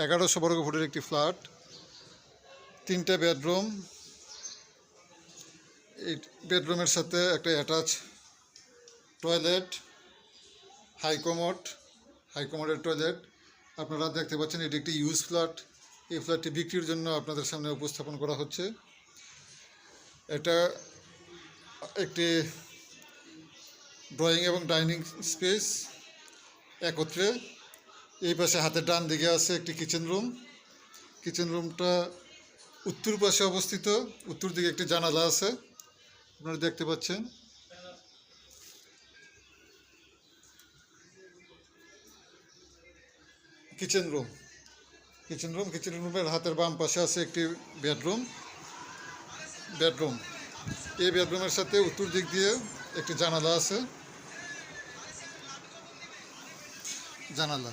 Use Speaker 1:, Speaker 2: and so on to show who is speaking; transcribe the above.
Speaker 1: এগারোশো বর্গ ফুটের একটি ফ্ল্যাট, তিনটে বেডরুম, এই বেডরুমের সাথে একটা অ্যাটাচ টয়লেট হাইকমোড হাইকমোডের টয়লেট। আপনারা দেখতে পাচ্ছেন এটি একটি ইউজ ফ্ল্যাট। এই ফ্ল্যাটটি বিক্রির জন্য আপনাদের সামনে উপস্থাপন করা হচ্ছে। এটা একটি ড্রয়িং এবং ডাইনিং স্পেস একত্রে। এই পাশে হাতের ডান দিকে আছে একটি কিচেন রুম কিচেন রুমটা উত্তর পাশে অবস্থিত। উত্তর দিকে একটি জানালা আছে। আপনারা দেখতে পাচ্ছেন। Kitchen room kitchen room kitchen রুমের হাতের বাম পাশে আছে একটি বেডরুম বেডরুম এই বেডরুমের সাথে উত্তর দিক দিয়ে একটি জানালা আছে। জানালা।